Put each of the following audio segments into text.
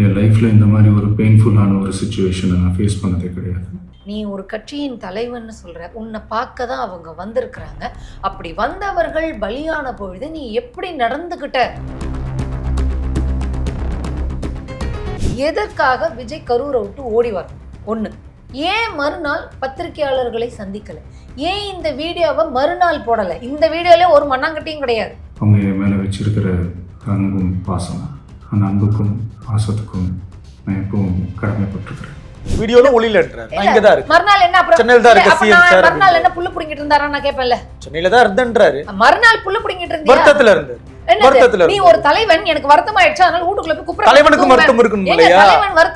என் லைஃப்பில் இந்த மாதிரி ஒரு பெயின்ஃபுல்லான ஒரு சுச்சுவேஷனை நான் ஃபேஸ் பண்ணதே கிடையாது. நீ ஒரு கட்சியின் தலைவன்னு சொல்ற உன்னை பார்க்க தான் அவங்க வந்திருக்கிறாங்க. அப்படி வந்தவர்கள் பலியான பொழுது நீ எப்படி நடந்துகிட்ட? எதற்காக விஜய் கரூரை விட்டு ஓடி வரும் ஒண்ணு ஏன் மறுநாள் பத்திரிகையாளர்களை சந்திக்கல? ஏன் இந்த வீடியோவை மறுநாள் போடல? இந்த வீடியோல ஒரு மண்ணாங்கட்டியும் கிடையாது. அவங்க என் மேலே வச்சிருக்கிற அன்பும் பாசம் அந்த அன்புக்கும் பாசத்துக்கும் நான் எப்பவும் கடமைப்பட்டிருக்கிறேன். வீடியோல நான் இங்க தான் இருக்கு மறுநாள் என்ன அப்புறம்? சென்னையில தான் இருக்க நான் சார் மறுநாள் என்ன புல்லு புடிங்கிட்டு இருந்தாரா நான் கேட்பேன்ல சென்னையில தான் இருந்தேன்றாரு. மறுநாள் புல்லு புடிங்கிட்டு இருந்தியா? வருத்தத்துல இருந்து என்னது? வருத்தத்துல நீ ஒரு தலைவன் எனக்கு வருத்தம் ஆயிடுச்சு அதனால வீட்டுக்குள்ள போய் குப்புற தலைவனுக்கு வருத்தம் இருக்கணும் இல்லையா?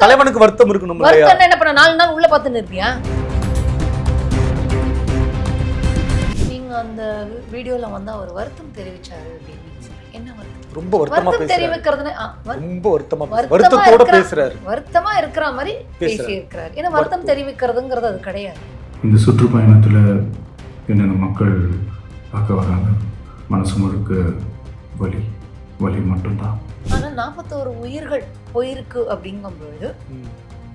தலைவனுக்கு வருத்தம் இருக்கணும் இல்லையா? வருத்தம் என்ன பண்ண நாலு நாள் உள்ள பார்த்துன்னு இருப்பியா நீங்க அந்த வீடியோல வந்து அவர் வருத்தம் தெரிவிச்சாரு அப்படின்னு ரொம்ப வருத்தமா வருத்தம் பேசுறாரு. ரொம்ப வருத்தமா வருத்தத்தோட இருக்கிற- பேசுறாரு. வருத்தமா இருக்கிற மாதிரி பேசி. இருக்கிறார் ஏன்னா வருத்தம் தெரிவிக்கிறதுங்கிறது அது கிடையாது. இந்த சுற்றுப்பயணத்தில் என்னென்ன மக்கள் பார்க்க வராங்க? மனசு முழுக்க வலி வலி மட்டும்தான். ஆனா நாற்பத்தோரு உயிர்கள் போயிருக்கு அப்படிங்கும் பொழுது ம்.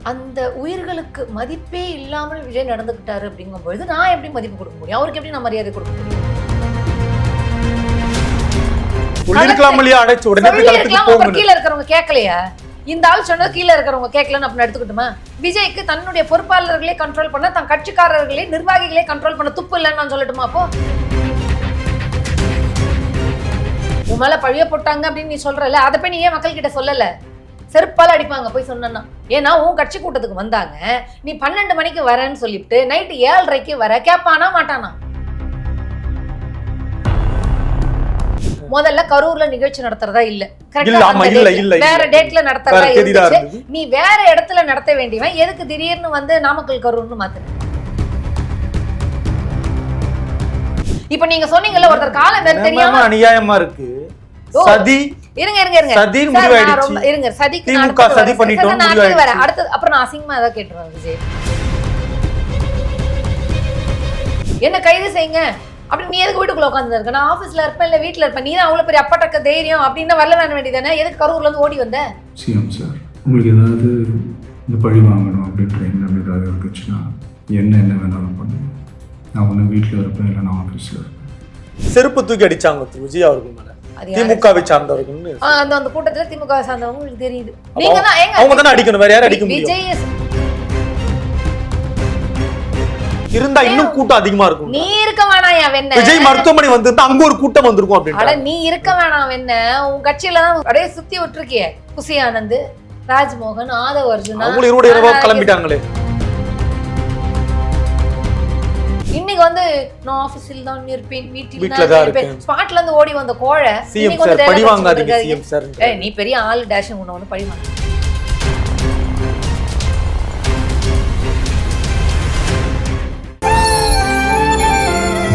அந்த உயிர்களுக்கு மதிப்பே இல்லாமல் விஜய் நடந்துக்கிட்டாரு அப்படிங்கும் பொழுது நான் எப்படி மதிப்பு கொடுக்க முடியும்? அவருக்கு எப்படி நான் மரியாதை கொடுக்க முடியும்? சொல்லிருக்கலாம் இல்லையா? அடைச்சு உடனே களத்துக்கு போங்க கீழே இருக்கிறவங்க கேட்கலையா? இந்த ஆள் சொன்னது கீழே இருக்கிறவங்க கேட்கலன்னு அப்படின்னு எடுத்துக்கிட்டுமா? விஜய்க்கு தன்னுடைய பொறுப்பாளர்களே கண்ட்ரோல் பண்ண தன் கட்சிக்காரர்களே நிர்வாகிகளே கண்ட்ரோல் பண்ண துப்பு இல்லைன்னு நான் சொல்லட்டுமா அப்போ? உன் மேல பழிய போட்டாங்க அப்படின்னு நீ சொல்றல அதை போய் நீ ஏன் மக்கள் கிட்ட சொல்லல? செருப்பால அடிப்பாங்க போய் சொன்னா ஏன்னா உன் கட்சி கூட்டத்துக்கு வந்தாங்க. நீ பன்னெண்டு மணிக்கு வரேன்னு சொல்லிட்டு நைட்டு ஏழரைக்கு வர கேட்பானா மாட்டானா? முதல்ல கரூர்ல நிகழ்ச்சி நடத்துறதா இல்ல. வேற. டேட்ல நடத்துறதா வேற இருந்துச்சு. நீ வேற இடத்துல நடத்த வேண்டியவன். எதுக்கு திடீர்னு வந்து நாமக்கல் கரூர்னு மாத்துன இப்ப நீங்க சொன்னீங்கல்ல ஒருத்தர் கால பேர் என்னமா தெரியாம அநியாயமா இருக்கு. சதி. இருங்க இருங்க இருங்க. நான் முடிவாயிடுச்சு. இருங்க சதிக்கு நான் திமுக சதி அடுத்தது முடிவாயிடுச்சு. வரேன். அடுத்தது அப்புறம் நான் அசிங்கமா ஏதாவது கேட்டுருவேன் விஜய். என்ன கைது செய்யுங்க. அப்படி நீ எதுக்கு வீட்டுக்குள்ள உட்காந்து இருக்க? நான் ஆபீஸ்ல இருப்பேன் இல்ல வீட்டுல இருப்பேன். நீ தான் அவ்வளவு பெரிய அப்பாட்டக்க தைரியம் அப்படின்னு வரல வேண வேண்டியதானே? எதுக்கு கரூர்ல இருந்து ஓடி வந்த? சிஎம் சார் உங்களுக்கு ஏதாவது இந்த பழி வாங்கணும் அப்படின்ற எண்ணம் ஏதாவது இருந்துச்சுன்னா என்ன என்ன வேணாலும் பண்ணுங்க. நான் ஒன்று வீட்டில் இருப்பேன் இல்லை நான் ஆஃபீஸில் இருப்பேன். செருப்பு தூக்கி அடிச்சாங்க விஜய் அவர்கள் மேல? திமுகவை சார்ந்தவர்கள்னு ஆ, அந்த அந்த கூட்டத்துல திமுக சார்ந்தவங்க உங்களுக்கு தெரியுது. நீங்க தான் அவங்க தானே அடிக்கணும் வேற யாரும் அடிக்க முடியும். இருந்தா இன்னும் கூட்டம் அதிகமா இருக்கும். நீ இருக்க வேணாம் என் வெண்ண. விஜய் மருத்துவமனை வந்திருந்தா அங்க ஒரு கூட்டம் வந்திருக்கும் அப்படின்னு நீ இருக்க வேணாம் என்ன உன் கட்சியில தான் அப்படியே சுத்தி விட்டுருக்கியே. குசி ஆனந்த் ராஜ்மோகன் ஆதவ் அர்ஜுனா. அவங்களும் இருபது இரவா கிளம்பிட்டாங்களே. இன்னைக்கு வந்து நான் ஆபீஸில் தான் இருப்பேன் வீட்டில் வீட்ல தான் இருப்பேன். ஸ்பாட்ல இருந்து ஓடி வந்த கோழை சிஎம் வந்து சார் dialogue வாங்காதீங்க. சிஎம் சார் ஏய் நீ பெரிய ஆள் டேஷ் உன்னை வந்து பழி வாங்க.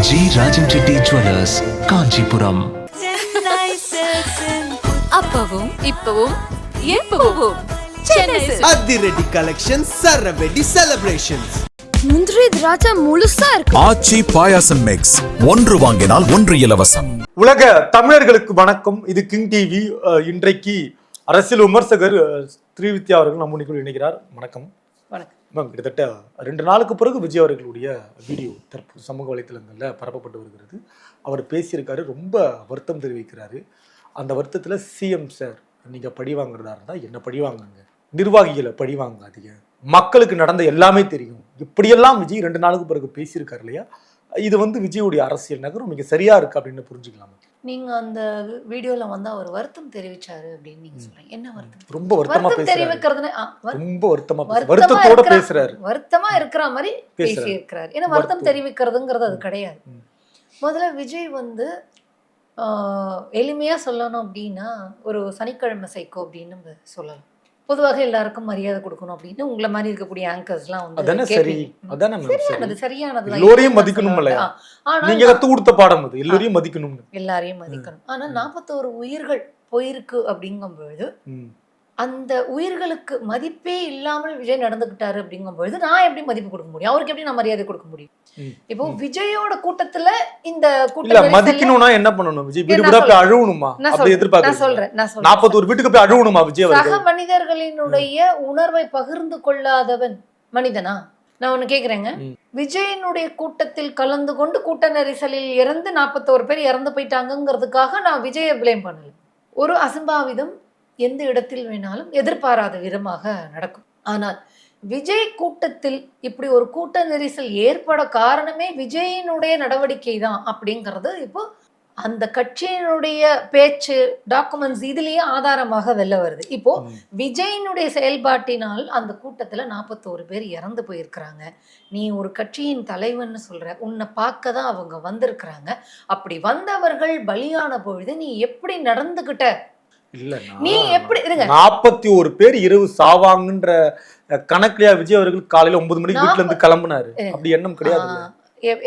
G Rajan Reddy jewellers Kanchipuram. அப்பவும் இப்பவும் எப்பவும். அதிரடி கலெக்ஷன் சரவெடி செலிப்ரேஷன்ஸ் முந்திரி திராட்சை முழுசா இருக்கு. ஆச்சி பாயாசம் மிக்ஸ் ஒன்று வாங்கினால் ஒன்று இலவசம். உலக தமிழர்களுக்கு வணக்கம். இது கிங் டிவி. இன்றைக்கு அரசியல் விமர்சகர் ஸ்ரீவித்யா அவர்கள் நம்ம இணைகிறார். வணக்கம். வணக்கம். மேம் கிட்டத்தட்ட ரெண்டு நாளுக்கு பிறகு விஜய் அவர்களுடைய வீடியோ தற்போது சமூக வலைத்தளங்களில் பரப்பப்பட்டு வருகிறது. அவர் பேசியிருக்காரு ரொம்ப வருத்தம் தெரிவிக்கிறாரு. அந்த வருத்தத்தில் சிஎம் சார் நீங்கள் பழி வாங்குறதா இருந்தால் என்ன பழி வாங்குங்க? நிர்வாகிகளை பழி வாங்காதீங்க. மக்களுக்கு நடந்த எல்லாமே தெரியும். இப்படியெல்லாம் விஜய் ரெண்டு நாளுக்கு பிறகு பேசியிருக்காரு இல்லையா? இது வந்து விஜயுடைய அரசியல் நகரம் மிக சரியாக இருக்குது அப்படின்னு புரிஞ்சுக்கலாமா? நீங்க அந்த வீடியோல வந்து அவர் வருத்தம் தெரிவிச்சாரு அப்படின்னு நீங்க சொல்றீங்க. என்ன வருத்தம்? ரொம்ப வருத்தமா வரு- ரொம்ப வருத்தமா வருத்தத்தோட பேசுறாரு. வருத்தமா இருக்கிற மாதிரி. பேசி இருக்கிறார் ஏன்னா வருத்தம். தெரிவிக்கிறதுங்கிறது அது கிடையாது. முதல்ல விஜய் வந்து எளிமையா சொல்லணும் அப்படின்னா ஒரு சனிக்கிழமை சைக்கோ அப்படின்னு நம்ம சொல்லலாம். பொதுவாக எல்லாருக்கும் மரியாதை கொடுக்கணும் அப்படின்னு உங்களை மாதிரி இருக்கக்கூடிய ஆங்கர்ஸ்லாம் வந்து அதானே சரி. அதானே சரியானது சரி சரியானது எல்லோரையும் மதிக்கணும் இல்லையா? நீங்க கத்து கொடுத்த பாடம் அது எல்லோரையும் மதிக்கணும்னு எல்லாரையும் மதிக்கணும் ஆனா நாற்பத்தோரு உயிர்கள் போயிருக்கு அப்படிங்கும் பொழுது ம். அந்த உயிர்களுக்கு மதிப்பே இல்லாமல் விஜய் நடந்துக்கிட்டாரு அப்படிங்கும் பொழுது நான் எப்படி மதிப்பு கொடுக்க முடியும்? அவருக்கு எப்படி நான் மரியாதை கொடுக்க முடியும். இப்போ விஜயோட கூட்டத்துல இந்த கூட்டம் மதிக்கணும்னா என்ன பண்ணணும் விஜய்? வீடு போய். அழுவணுமா? அப்படி எதிர்பார்க்க சொல்றேன். நான் சொல்றேன். நாற்பத்தோரு வீட்டுக்கு போய் அழுவணுமா விஜய் சக மனிதர்களினுடைய உணர்வை பகிர்ந்து கொள்ளாதவன் மனிதனா? நான் ஒண்ணு கேக்குறேங்க. விஜயனுடைய கூட்டத்தில் கலந்து கொண்டு கூட்ட நெரிசலில் இறந்து நாற்பத்தோரு பேர் இறந்து போயிட்டாங்கங்கிறதுக்காக நான் விஜயை ப்ளேம் பண்ணல. ஒரு அசம்பாவிதம் எந்த இடத்தில் வேணாலும் எதிர்பாராத விதமாக நடக்கும். ஆனால் விஜய் கூட்டத்தில் இப்படி ஒரு கூட்ட நெரிசல் ஏற்பட காரணமே விஜயினுடைய நடவடிக்கை தான் அப்படிங்கிறது இப்போ அந்த கட்சியினுடைய பேச்சு டாக்குமெண்ட்ஸ் இதுலயே ஆதாரமாக வெளில வருது. இப்போ. விஜயினுடைய செயல்பாட்டினால் அந்த கூட்டத்துல நாற்பத்தோரு பேர் இறந்து போயிருக்கிறாங்க. நீ ஒரு கட்சியின் தலைவன்னு சொல்ற உன்னை பார்க்க தான் அவங்க வந்திருக்கிறாங்க. அப்படி வந்தவர்கள் பலியான பொழுது நீ எப்படி நடந்துகிட்ட? இல்ல நீ எப்படி இருங்க. நாற்பத்தி ஒரு பேர் இரவு சாவாங்கன்ற கணக்குலயா விஜய் அவர்கள் காலையில ஒன்பது மணிக்கு வீட்டுல இருந்து கிளம்புனாரு. அப்படி எண்ணம் கிடையாது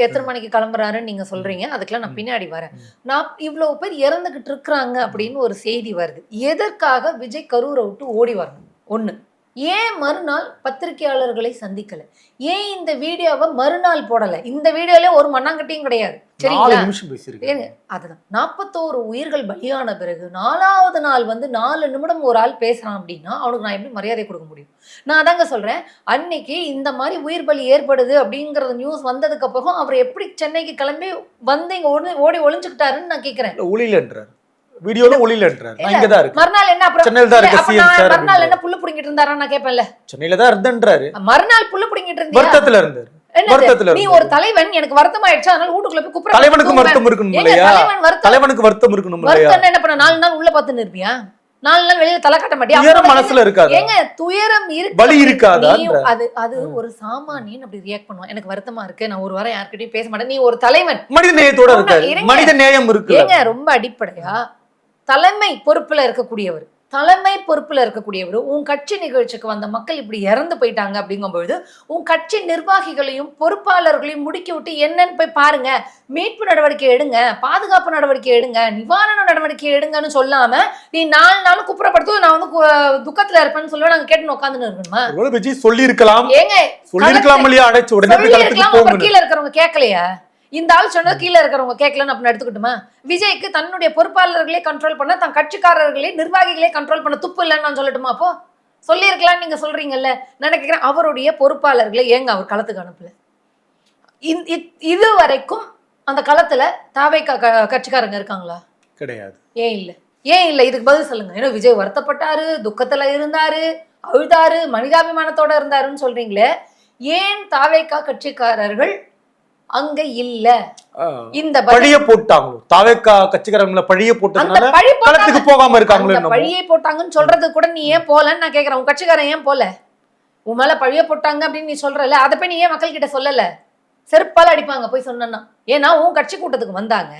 எத்தனை மணிக்கு கிளம்புறாருன்னு நீங்க சொல்றீங்க. அதுக்கெல்லாம் நான் பின்னாடி வரேன். நான் இவ்வளவு பேர் இறந்துகிட்டு இருக்கிறாங்க அப்படின்னு ஒரு செய்தி வருது. எதற்காக விஜய் கரூரை விட்டு ஓடி வரணும்? ஒண்ணு ஏன் மறுநாள் பத்திரிகையாளர்களை சந்திக்கல? ஏன் இந்த வீடியோவை மறுநாள் போடல? இந்த வீடியோல ஒரு மண்ணாங்கட்டியும் கிடையாது. சரிங்களா? நிமிஷம் பேசியிருக்கேன் அதுதான். நாற்பத்தோரு உயிர்கள் பலியான பிறகு நாலாவது நாள் வந்து நாலு நிமிடம் ஒரு ஆள் பேசுறான் அப்படின்னா அவனுக்கு நான் எப்படி மரியாதை கொடுக்க முடியும்? நான் அதாங்க சொல்றேன். அன்னைக்கு இந்த மாதிரி உயிர் பலி ஏற்படுது அப்படிங்கறது நியூஸ் வந்ததுக்கு அப்புறம் அவர் எப்படி சென்னைக்கு கிளம்பி வந்து இங்க ஓடி ஓடி ஒளிஞ்சுக்கிட்டாருன்னு நான் கேக்குறேன். இல்ல, ஒளியிலன்றாரு வீடியோல ஒளியிலன்றாரு நான் இல்ல, இங்கதான் இருக்கு மறுநாள் என்ன அப்புறம்? சென்னையில தான் இருக்க சிஎம் சார் மறுநாள் என்ன புல்லு புடிங்கிட்டு இருந்தாரா நான் கேட்பேன்ல சென்னையில தான் இருந்தன்றாரு. மறுநாள் புல்லு புடிங்கிட்டு இருந்தியா? வருத்தத்துல இருந்தாரு. நீ. ஒரு தலைவன் எனக்கு வருத்தம் ஆயிடுச்சு அதனால வீட்டுக்குள்ள போய் குப்புற தலைவனுக்கு வருத்தம் இருக்கணும் இல்லையா? தலைவனுக்கு வருத்தம் இருக்கணும் இல்லையா? என்ன பண்ண நாலு நாள் உள்ள இருப்பியா? நாலு நாள் வெளியில தலை காட்ட அப்ப மனசுல இருக்காது? ஏங்க துயரம் இருக்கு வலி இருக்காதா? அது அது ஒரு சாமானியன் அப்படி ரியாக்ட் பண்ணுவான். எனக்கு வருத்தமா இருக்கு. நான் ஒரு வாரம் யார்கிட்டயும் பேச மாட்டேன். நீ ஒரு தலைவன். மனித நேயத்தோட இருங்க. மனித நேயம் இருக்கு ஏங்க ரொம்ப அடிப்படையா? தலைமை பொறுப்புல இருக்கக்கூடியவர். தலைமை பொறுப்புல இருக்கக்கூடியவர் உன் கட்சி நிகழ்ச்சிக்கு வந்த மக்கள் இப்படி இறந்து போயிட்டாங்க அப்படிங்கும் பொழுது உன் கட்சி நிர்வாகிகளையும் பொறுப்பாளர்களையும் முடுக்கி விட்டு என்னன்னு போய் பாருங்க. மீட்பு நடவடிக்கை எடுங்க பாதுகாப்பு நடவடிக்கை எடுங்க நிவாரண நடவடிக்கை எடுங்கன்னு சொல்லாம நீ நாலு நாள் குப்புறப்படுத்து நான் வந்து துக்கத்துல இருப்பேன்னு சொல்லுவேன். நாங்க கேட்டு உட்காந்துன்னு இருக்கணுமா? சொல்லி இருக்கலாம் ஏங்க சொல்லி இருக்கலாம் இல்லையா? அடைச்சு உடனே சொல்லி கீழ இருக்கிறவங்க கேட்கலையா? இந்த ஆள் சொன்னது கீழ இருக்கிறவங்க கேட்கலன்னு அப்படின்னு எடுத்துக்கிட்டுமா? விஜய்க்கு தன்னுடைய பொறுப்பாளர்களே கண்ட்ரோல் பண்ண தன் கட்சிக்காரர்களே நிர்வாகிகளே கண்ட்ரோல் பண்ண துப்பு இல்லைன்னு நான் சொல்லட்டுமா அப்போ? சொல்லியிருக்கலாம் நீங்க சொல்றீங்கல்ல. நான் கேட்கிறேன் அவருடைய பொறுப்பாளர்களை ஏங்க அவர் களத்துக்கு அனுப்பல? இது வரைக்கும் அந்த களத்துல தாவை கட்சிக்காரங்க இருக்காங்களா? கிடையாது. ஏன் இல்ல? ஏன் இல்ல? இதுக்கு பதில் சொல்லுங்க. ஏன்னா விஜய் வருத்தப்பட்டாரு துக்கத்துல இருந்தாரு அழுதாரு மனிதாபிமானத்தோட இருந்தாருன்னு சொல்றீங்களே. ஏன் தாவேக்கா கட்சிக்காரர்கள் அங்க இல்ல. இந்த பழிய போட்டாங்களோ? தாவேக்கா கட்சிக்காரங்களை பழிய போட்டதுனால களத்துக்கு போகாம இருக்காங்களோ. பழியை போட்டாங்கன்னு சொல்றது கூட நீ ஏன் போலன்னு நான் கேக்குறேன். உன் கட்சிக்காரன் ஏன் போல? உன் மேல பழிய போட்டாங்க அப்படின்னு நீ சொல்றல அதை போய் நீ ஏன் மக்கள் கிட்ட சொல்லல? செருப்பால அடிப்பாங்க போய் சொன்னா ஏன்னா உன் கட்சி கூட்டத்துக்கு வந்தாங்க.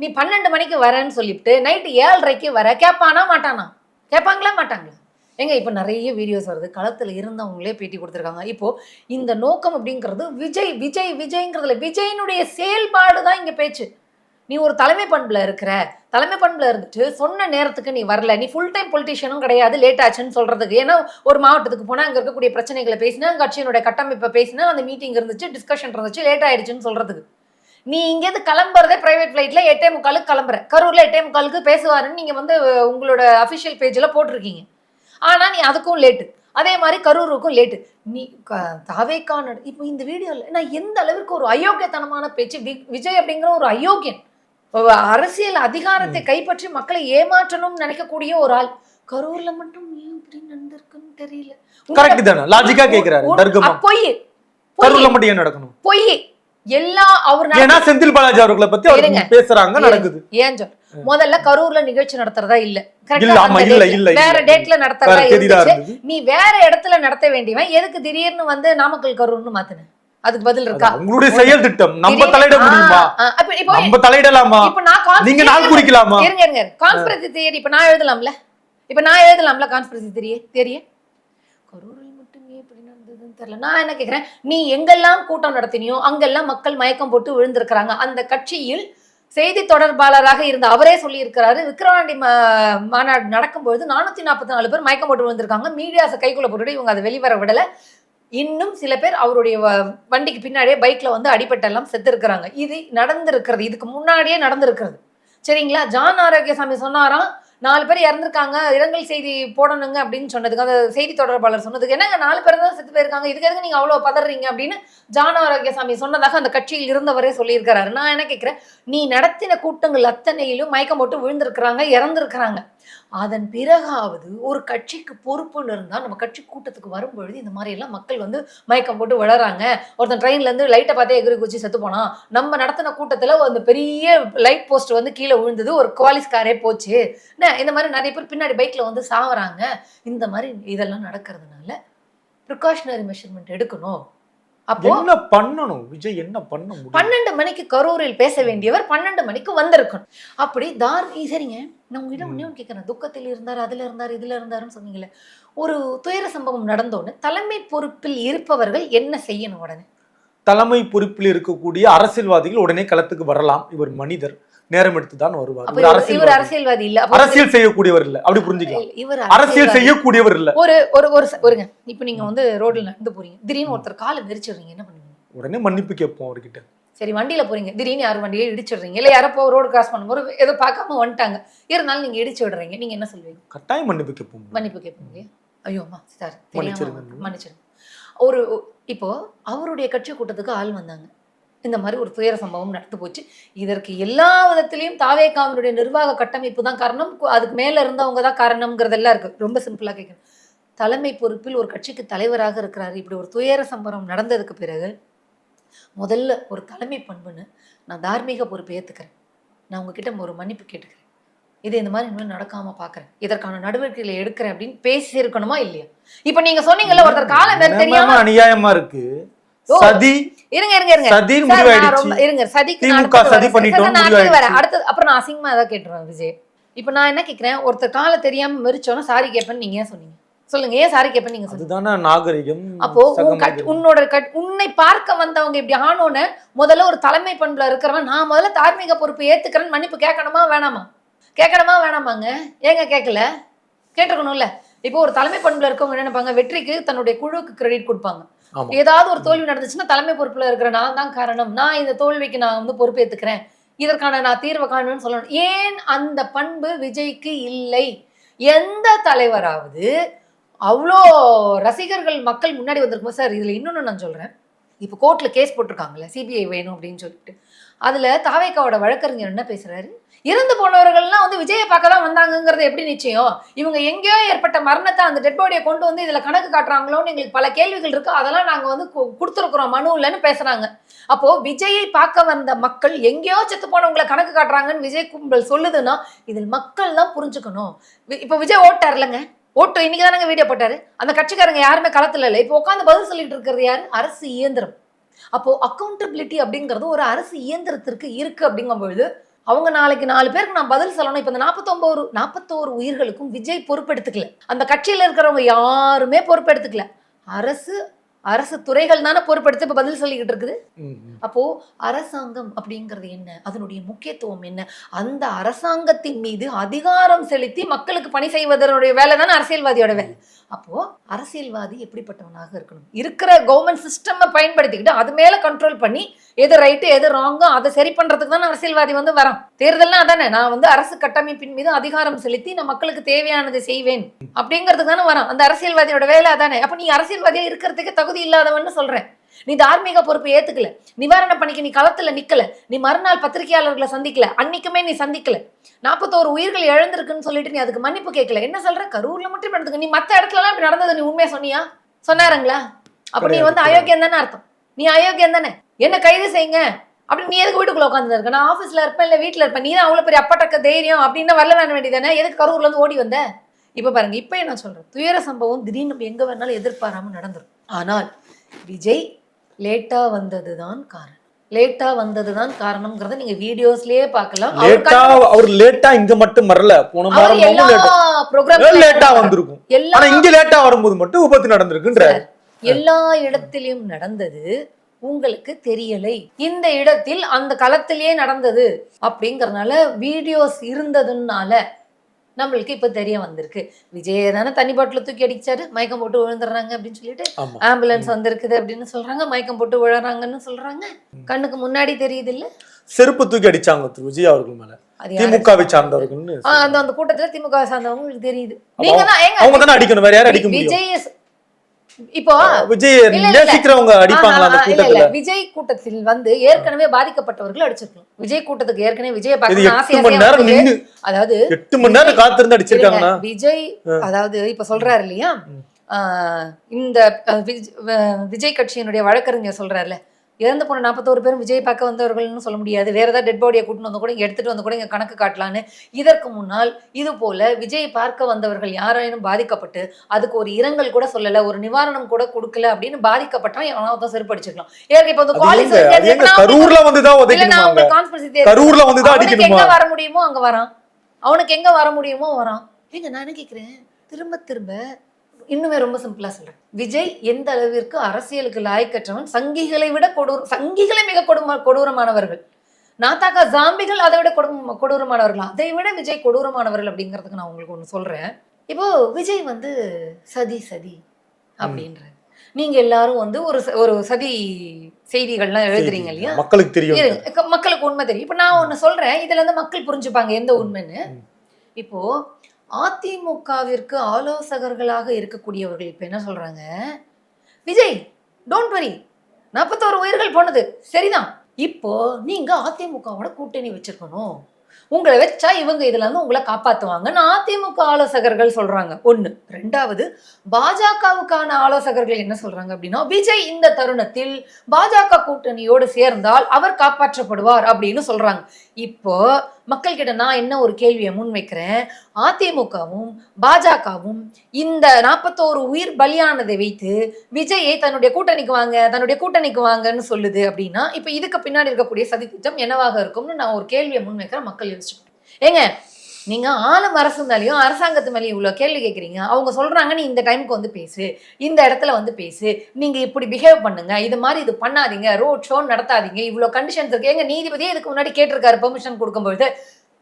நீ பன்னெண்டு மணிக்கு வரேன்னு சொல்லிட்டு நைட்டு ஏழரைக்கு வர. கேட்பானா மாட்டானா? கேட்பாங்களா மாட்டாங்களா? ஏங்க இப்போ நிறைய வீடியோஸ் வருது. களத்தில் இருந்தவங்களே பேட்டி கொடுத்துருக்காங்க. இப்போ இந்த நோக்கம் அப்படிங்கிறது விஜய் விஜய் விஜய்ங்கிறதுல விஜயினுடைய செயல்பாடு தான் இங்கே பேச்சு. நீ ஒரு தலைமை பண்பில் இருக்கிற தலைமை பண்பில் இருந்துட்டு சொன்ன நேரத்துக்கு நீ வரல. நீ ஃபுல் டைம் பொலிட்டிஷியனும் கிடையாது லேட் ஆச்சுன்னு சொல்கிறதுக்கு ஏன்னா ஒரு மாவட்டத்துக்கு போனால் அங்கே இருக்கக்கூடிய பிரச்சனைகளை பேசினா கட்சியினுடைய கட்டமைப்பை பேசினா அந்த மீட்டிங் இருந்துச்சு டிஸ்கஷன் இருந்துச்சு லேட் ஆயிடுச்சுன்னு சொல்கிறதுக்கு நீ இங்கேருந்து கிளம்புறதே ப்ரைவேட் ஃப்ளைட்டில் எட்டே முக்காலுக்கு கிளம்புற. கரூரில் எட்டே முக்காலுக்கு பேசுவாருன்னு நீங்கள் வந்து உங்களோட அஃபிஷியல் பேஜில் போட்டிருக்கீங்க. ஆனா நீ அதுக்கும் லேட்டு அதே மாதிரி கரூருக்கும் லேட்டு நீ க- தாவேக்கான இப்போ இந்த வீடியோல நான் எந்த அளவிற்கு ஒரு அயோக்கியத்தனமான பேச்சு விஜய் அப்படிங்கிற ஒரு அயோக்கியன் அரசியல் அதிகாரத்தை கைப்பற்றி மக்களை ஏமாற்றணும்னு நினைக்கக்கூடிய ஒரு ஆள் கரூர்ல மட்டும் ஏன் இப்படி நடந்திருக்குன்னு தெரியல. கரெக்ட் தானே? லாஜிக்கா கேக்குறாரு பொய். கரூர்ல மட்டும் ஏன் நடக்கணும்? பொய். எல்லா அவர் ஏன்னா செந்தில் பாலாஜி அவர்களை பத்தி. அவர் பேசுறாங்க நடக்குது. ஏன் முதல்ல கரூர்ல நிகழ்ச்சி நடத்துறதா இல்ல. வேற. டேட்ல நடத்துறதா நீ வேற இடத்துல நடத்த வேண்டியவன். எதுக்கு திடீர்னு வந்து நாமக்கல் கரூர்னு மாத்துன? அதுக்கு பதில் இருக்கா? உங்களுடைய செயல் திட்டம். நம்ம தலையிட முடியுமா? நம்ம தலையிடலாமா? இப்ப நான் நீங்க நாள் குறிக்கலாமா? இருங்க இருங்க. கான்ஸ்பிரசி தியரி இப்ப நான் எழுதலாம்ல. இப்ப நான் எழுதலாம்ல கான்ஸ்பிரசி தியரி இப்படி தெரியல. நான் என்ன கேட்குறேன் நீ எங்கெல்லாம் கூட்டம் நடத்தினியோ அங்கெல்லாம் மக்கள் மயக்கம் போட்டு விழுந்திருக்கிறாங்க. அந்த கட்சியில் செய்தி தொடர்பாளராக இருந்த அவரே சொல்லியிருக்கிறாரு. விக்ரவாண்டி மா- மாநாடு நடக்கும்பொழுது நானூற்றி நாற்பத்தி நாலு பேர் மயக்கம் போட்டு விழுந்திருக்காங்க. மீடியாஸை கைக்குள்ள போட்டுட்டு இவங்க அதை வெளிவர விடல. இன்னும் சில பேர் அவருடைய வ- வண்டிக்கு பின்னாடியே பைக்கில் வந்து அடிபட்டெல்லாம் செத்துருக்குறாங்க. இது நடந்திருக்கிறது. இதுக்கு முன்னாடியே நடந்திருக்கிறது. சரிங்களா? ஜான் ஆரோக்கியசாமி சொன்னாராம் நாலு பேர் இறந்துருக்காங்க இரங்கல் செய்தி போடணுங்க அப்படின்னு சொன்னதுக்கு அந்த செய்தி தொடர்பாளர் சொன்னதுக்கு என்னங்க நாலு பேர் தான் செத்து போயிருக்காங்க இதுக்கு எதுக்கு நீங்க அவ்வளவு பதறீங்க அப்படின்னு ஜான் ஆரோக்கியசாமி சொன்னதாக அந்த கட்சியில் இருந்தவரே சொல்லியிருக்கிறாரு. நான் என்ன கேட்கிறேன் நீ நடத்தின கூட்டங்கள் அத்தனையிலும் மயக்கம் போட்டு விழுந்திருக்கிறாங்க இறந்துருக்கிறாங்க. அதன் பிறகாவது ஒரு கட்சிக்கு பொறுப்புன்னு இருந்தால் நம்ம கட்சி கூட்டத்துக்கு வரும்பொழுது இந்த மாதிரி எல்லாம் மக்கள் வந்து மயக்கம் போட்டு விழறாங்க ஒருத்தன் ட்ரெயின்லேருந்து லைட்டை பார்த்தே எகிரி குச்சி செத்து போனான். நம்ம நடத்தின கூட்டத்தில் அந்த பெரிய லைட் போஸ்ட் வந்து கீழே விழுந்தது ஒரு குவாலிஸ்காரே போச்சு. இந்த மாதிரி நிறைய பேர் பின்னாடி பைக்ல வந்து சாவறாங்க. இந்த மாதிரி இதெல்லாம் நடக்கிறதுனால ப்ரிகாஷனரி மெஷர்மெண்ட் எடுக்கணும். அப்போ என்ன பண்ணணும்? விஜய் என்ன பண்ண பன்னெண்டு மணிக்கு கரூரில் பேச வேண்டியவர் பன்னெண்டு மணிக்கு வந்திருக்கணும். அப்படி தார் சரிங்க. நான் உங்ககிட்ட ஒண்ணே ஒன்று கேட்குறேன் துக்கத்தில் இருந்தார் அதுல இருந்தார் இதுல இருந்தாருன்னு சொன்னீங்களே ஒரு துயர சம்பவம் நடந்தோன்னு தலைமை பொறுப்பில் இருப்பவர்கள் என்ன செய்யணும் உடனே? தலைமை பொறுப்பில் இருக்கக்கூடிய அரசியல்வாதிகள் உடனே களத்துக்கு வரலாம். இவர் மனிதர். நேரம் எடுத்து தான் வருவார் இவர் அரசியல்வாதி. இல்ல. அரசியல் செய்யக்கூடியவர் இல்ல. அப்படி புரிஞ்சுக்கலாம். இவர் அரசியல். செய்யக்கூடியவர் இல்ல. ஒரு ஒரு ஒரு ஒருங்க இப்போ நீங்க வந்து ரோட்ல நடந்து போறீங்க. திடீர்னு ஒருத்தர் காலை மெரிச்சிடுறீங்க என்ன பண்ணுவீங்க? உடனே மன்னிப்பு கேட்போம் அவர்கிட்ட. சரி வண்டியில போறீங்க. திடீர்னு யாரும் வண்டியை இடிச்சிடுறீங்க. இல்ல யாரோ ரோடு கிராஸ் பண்ணும்போது ஏதோ பார்க்காம வந்துட்டாங்க. இருந்தாலும் நீங்க இடிச்சு விடுறீங்க. நீங்க என்ன சொல்லுவீங்க? கட்டாயம் மன்னிப்பு கேட்போம். மன்னிப்பு கேட்பீங்க ஐயோ அம்மா சார் மன்னிச்சிருங்க. மன்னிச்சிருங்க. ஒரு இப்போ அவருடைய கட்சி கூட்டத்துக்கு ஆள் வந்தாங்க. இந்த மாதிரி ஒரு துயர சம்பவம் நடந்து போச்சு. இதற்கு எல்லா விதத்திலையும் தாவேகாவினுடைய நிர்வாக கட்டமைப்பு தான் காரணம். அதுக்கு மேல இருந்தவங்க தான் காரணம்ங்கிறதெல்லாம் இருக்கு. ரொம்ப சிம்பிளா கேட்கணும் தலைமை பொறுப்பில் ஒரு கட்சிக்கு தலைவராக இருக்கிறாரு. இப்படி ஒரு துயர சம்பவம் நடந்ததுக்கு பிறகு முதல்ல ஒரு தலைமை பண்புன்னு நான் தார்மீக பொறுப்பை ஏத்துக்கிறேன். நான் உங்ககிட்ட ஒரு மன்னிப்பு கேட்டுக்கிறேன். இது இந்த மாதிரி இனிமேல் நடக்காம பாக்குறேன். இதற்கான நடவடிக்கைகளை எடுக்கிறேன் அப்படின்னு பேசி இருக்கணுமா இல்லையா? இப்ப நீங்க சொன்னீங்கல்ல ஒருத்தர் காலம் வேற என்னம்மா தெரியாம அநியாயமா இருக்கு. ஓ, சதி இருங்க இருங்க இருங்க நான் முடிவாயிடுச்சு இருங்க சதிக்கு நான் திமுக சதி. பண்ணிட்டோம், முடிவாயிடுச்சு. வரேன். அடுத்தது அப்புறம் நான் அசிங்கமா ஏதாவது கேட்டுருவேன் விஜய் இப்ப நான் என்ன கேக்குறேன் ஒருத்தர் காலை தெரியாம மெரிச்சோன்னா சாரி கேட்பேன்னு நீங்க ஏன் சொன்னீங்க சொல்லுங்க ஏன் சாரி கேட்பேன்னு நீங்க அதுதானே நாகரிகம் அப்போ. உன்னோட கட் உன்னை பார்க்க வந்தவங்க இப்படி ஆனோன்னு முதல்ல ஒரு தலைமை பண்புல இருக்கிறவன் நான் முதல்ல தார்மீக பொறுப்பு ஏத்துக்கிறேன்னு மன்னிப்பு கேட்கணுமா வேணாமா கேட்கணுமா வேணாமாங்க ஏங்க கேட்கல கேட்டிருக்கணும்ல இப்போ ஒரு தலைமை பண்புல இருக்கவங்க என்ன நினைப்பாங்க வெற்றிக்கு தன்னுடைய குழுவுக்கு கிரெடிட் கொடுப்பாங்க. ஏதாவது ஒரு தோல்வி நடந்துச்சுன்னா தலைமை பொறுப்புல இருக்கிற நான் தான் காரணம். நான் இந்த தோல்விக்கு நான் வந்து பொறுப்பேத்துக்கிறேன். இதற்கான நான் தீர்வு காணணும்னு சொல்லணும். ஏன் அந்த பண்பு விஜய்க்கு இல்லை? எந்த தலைவராவது அவ்வளோ ரசிகர்கள் மக்கள் முன்னாடி வந்திருக்கும் சார் இதுல இன்னொன்னு நான் சொல்றேன். இப்போ கோர்ட்ல கேஸ் போட்டிருக்காங்கல்ல சிபிஐ வேணும் அப்படின்னு சொல்லிட்டு. அதுல தாவேக்காவோட வழக்கறிஞர் என்ன பேசுறாரு? இறந்து போனவர்கள்லாம் வந்து விஜயை பார்க்க தான் வந்தாங்கங்கிறது எப்படி நிச்சயம்? இவங்க எங்கேயோ ஏற்பட்ட மரணத்தை அந்த டெட் பாடியை கொண்டு வந்து இதில் கணக்கு காட்டுறாங்களோன்னு எங்களுக்கு பல கேள்விகள் இருக்கு. அதெல்லாம் நாங்கள் வந்து கொடுத்துருக்குறோம். மனு இல்லைன்னு பேசுறாங்க. அப்போ விஜயை பார்க்க வந்த மக்கள் எங்கேயோ செத்து போனவங்களை கணக்கு காட்டுறாங்கன்னு விஜய் கும்பல் சொல்லுதுன்னா இதில் மக்கள் தான் புரிஞ்சுக்கணும். வி- இப்போ விஜய் ஓட்டார்லங்க ஓட்டு இன்னைக்கு தானங்க வீடியோ போட்டாரு. அந்த கட்சிக்காரங்க யாருமே களத்தில் இல்லை. இப்போ உட்காந்து பதில் சொல்லிட்டு இருக்கிறது யாரு? அரசு இயந்திரம். அப்போ அக்கௌண்டபிலிட்டி அப்படிங்கிறது ஒரு அரசு இயந்திரத்திற்கு இருக்கு அப்படிங்கும்பொழுது அவங்க நாளைக்கு நாலு பேருக்கு நான் பதில் சொல்லணும். இப்போ இந்த நாற்பத்தொம்போது நாற்பத்தோரு உயிர்களுக்கும் விஜய் பொறுப்பெடுத்துக்கல. அந்த கட்சியில இருக்கிறவங்க யாருமே பொறுப்பெடுத்துக்கல. அரசு அரசு துறைகள் தானே பொறுப்பெடுத்து இப்போ பதில் சொல்லிக்கிட்டு இருக்குது. அப்போ அரசாங்கம் அப்படிங்கிறது என்ன? அதனுடைய முக்கியத்துவம் என்ன? அந்த அரசாங்கத்தின் மீது அதிகாரம் செலுத்தி மக்களுக்கு பணி செய்வதனுடைய வேலை தானே அரசியல்வாதியோட வேலை. அப்போ அரசியல்வாதி எப்படிப்பட்டவனாக இருக்கணும்? இருக்கிற கவர்மெண்ட் சிஸ்டம் பயன்படுத்திக்கிட்டு அது மேல கண்ட்ரோல் பண்ணி எது ரைட்டு எது ராங்கோ அதை சரி பண்றதுக்கு தானே அரசியல்வாதி வந்து வரான். தேர்தல்னா அதானே? நான் வந்து அரசு கட்டமைப்பின் மீது அதிகாரம் செலுத்தி நான் மக்களுக்கு தேவையானதை செய்வேன். அப்படிங்கிறதுக்கு தானே வரான். அந்த அரசியல்வாதியோட வேலை அதானே? அப்ப நீ அரசியல்வாதியா இருக்கிறதுக்கு தகுதி இல்லாதவன்னு சொல்றேன். நீ தார்மீக பொறுப்பு ஏத்துக்கல. நிவாரண பணிக்கு நீ களத்துல நிக்கல. நீ மறுநாள் பத்திரிகையாளர்களை சந்திக்கல. அன்னைக்குமே நீ சந்திக்கல. நாற்பத்தோரு உயிர்கள் இழந்திருக்குன்னு சொல்லிட்டு நீ அதுக்கு மன்னிப்பு கேட்கல. என்ன சொல்ற? கரூர்ல மட்டும் நடந்துக்க. நீ மத்த இடத்துல எல்லாம் இப்படி நடந்தது நீ உண்மையா சொன்னியா? சொன்னாருங்களா? அப்ப நீ வந்து. அயோக்கியம் தானே அர்த்தம். நீ அயோக்கியம் தானே? என்ன கைது செய்யுங்க. அப்படி நீ எதுக்கு வீட்டுக்குள்ள உட்காந்து இருக்க? நான் ஆஃபீஸ்ல இருப்பேன் இல்ல வீட்டுல இருப்பேன். நீ தான் அவ்வளவு பெரிய அப்பட்டக்க தைரியம் அப்படின்னு வரல வேண வேண்டியதானே எதுக்கு கரூர்ல இருந்து ஓடி வந்த? இப்ப பாருங்க இப்ப நான் சொல்றேன் துயர சம்பவம் திடீர்னு எங்க வேணாலும் எதிர்பாராம நடந்துரும். ஆனால் விஜய் லேட்டா வந்ததுதான் காரணம். லேட்டா வந்ததுதான் காரணம்ங்கிறத நீங்க வீடியோஸ்லயே பார்க்கலாம். லேட்டா அவர் லேட்டா இங்க மட்டும் வரல. போன வாரம் லேட்டா ப்ரோக்ராம் லேட்டா வந்திருக்கும். ஆனா இங்க லேட்டா வரும்போது மட்டும் விபத்து நடந்திருக்குன்ற. எல்லா இடத்திலும் நடந்தது உங்களுக்கு தெரியலை. இந்த இடத்தில் அந்த களத்திலேயே நடந்தது அப்படிங்கறதுனால வீடியோஸ் இருந்ததுனால நம்மளுக்கு இப்ப தெரிய வந்திருக்கு. விஜய் தானே தண்ணி பாட்டில தூக்கி அடிச்சாரு. மயக்கம் போட்டு விழுந்துடுறாங்க அப்படின்னு சொல்லிட்டு ஆமா. ஆம்புலன்ஸ் வந்திருக்குது அப்படின்னு சொல்றாங்க. மயக்கம் போட்டு விழுறாங்கன்னு சொல்றாங்க. கண்ணுக்கு முன்னாடி தெரியுது இல்ல செருப்பு தூக்கி அடிச்சாங்க விஜய் அவர்கள் மேல? திமுகவை சார்ந்தவர்கள்னு ஆ, அந்த அந்த கூட்டத்துல திமுக சார்ந்தவங்களுக்கு தெரியுது. நீங்க தான் அவங்க தானே அடிக்கணும். வேற யாரும் அடிக்க முடியும். விஜய் இப்போ விஜய். நேசிக்கிறவங்க அடிப்பாங்களா அந்த. கூட்டத்துல? விஜய் கூட்டத்தில் வந்து ஏற்கனவே பாதிக்கப்பட்டவர்கள் அடிச்சிருக்கணும். விஜய் கூட்டத்துக்கு ஏற்கனவே விஜய பார்க்கணும் ஆசை மணி நேரம். நின்னு அதாவது எட்டு மணி நேரம் காத்திருந்து அடிச்சிருக்காங்கன்னா? இருங்க, விஜய் அதாவது இப்ப சொல்றாரு இல்லையா? ஆஹ், இந்த விஜய் கட்சியினுடைய வழக்கறிஞர் சொல்றாருல இறந்து போன நாற்பத்தோரு பேரும் விஜய் பார்க்க வந்தவர்கள்னு சொல்ல முடியாது. வேற ஏதாவது டெட் பாடியை கூட்டிட்டு வந்து கூட இங்க எடுத்துட்டு வந்து கூட இங்க கணக்கு காட்டலான்னு. இதற்கு முன்னால் இது போல விஜய் பார்க்க வந்தவர்கள் யாரேனும் பாதிக்கப்பட்டு அதுக்கு ஒரு இரங்கல் கூட சொல்லல ஒரு நிவாரணம் கூட கொடுக்கல அப்படின்னு பாதிக்கப்பட்டா எவனாவது செருப்பு அடிச்சிருக்கலாம் ஏற்கனவே இப்ப வந்து குவாலிஸ் எங்க வர முடியுமோ அங்க வரான். அவனுக்கு எங்க வர முடியுமோ வரான். ஏங்க நான் என்ன கேக்குறேன்? திரும்ப திரும்ப இன்னுமே ரொம்ப சிம்பிளா சொல்றேன். விஜய் எந்த அளவிற்கு அரசியலுக்கு லாய்க்கற்றவன் சங்கிகளை விட கொடூர சங்கிகளை மிக கொடும கொடூரமானவர்கள். நாத்தாக்கா ஜாம்பிகள் அதை விட கொடும் கொடூரமானவர்கள்? அதை விட விஜய் கொடூரமானவர்கள் அப்படிங்கிறதுக்கு நான் உங்களுக்கு ஒன்று சொல்றேன். இப்போ விஜய் வந்து சதி சதி அப்படின்ற நீங்க எல்லாரும் வந்து ஒரு ஒரு சதி செய்திகள்லாம் எழுதுறீங்க இல்லையா? மக்களுக்கு தெரியும். மக்களுக்கு உண்மை தெரியும். இப்போ நான் ஒன்று சொல்றேன். இதுல இருந்து மக்கள் புரிஞ்சுப்பாங்க எந்த உண்மைன்னு. இப்போ அதிமுகவிற்கு ஆலோசகர்களாக இருக்கக்கூடியவர்கள் இப்போ என்ன சொல்கிறாங்க விஜய் டோன்ட் வரி நாற்பத்தோரு உயிர்கள் போனது. சரிதான். இப்போ நீங்கள் அதிமுகவோட கூட்டணி வச்சுருக்கணும். உங்களை வச்சா இவங்க இதுல இருந்து உங்களை காப்பாற்றுவாங்கன்னு அதிமுக ஆலோசகர்கள் சொல்றாங்க. ஒன்று ரெண்டாவது பாஜகவுக்கான ஆலோசகர்கள் என்ன சொல்றாங்க அப்படின்னா விஜய் இந்த தருணத்தில் பாஜக கூட்டணியோடு சேர்ந்தால் அவர் காப்பாற்றப்படுவார் அப்படின்னு சொல்றாங்க. இப்போ மக்கள்கிட்ட நான் என்ன ஒரு கேள்வியை முன்வைக்கிறேன்? அதிமுகவும் பாஜகவும் இந்த நாற்பத்தோரு உயிர் பலியானதை வைத்து விஜயை தன்னுடைய கூட்டணிக்கு வாங்க தன்னுடைய கூட்டணிக்கு வாங்கன்னு சொல்லுது அப்படின்னா இப்போ இதுக்கு பின்னாடி இருக்கக்கூடிய சதி திட்டம் என்னவாக இருக்கும்னு நான் ஒரு கேள்வியை முன்வைக்கிறேன் மக்கள் யோசிச்சுக்கணும். ஏங்க நீங்க ஆளும் அரசு மேலேயும் அரசாங்கத்து மேலேயும் இவ்வளோ கேள்வி கேட்குறீங்க அவங்க சொல்றாங்க நீ இந்த டைமுக்கு வந்து பேசு. இந்த இடத்துல வந்து பேசு. நீங்க இப்படி பிஹேவ் பண்ணுங்க. இது மாதிரி இது பண்ணாதீங்க. ரோட் ஷோ நடத்தாதீங்க. இவ்வளோ கண்டிஷன்ஸ் இருக்கு. எங்க நீதிபதியே இதுக்கு முன்னாடி கேட்டிருக்காரு பெர்மிஷன் கொடுக்கும்பொழுது?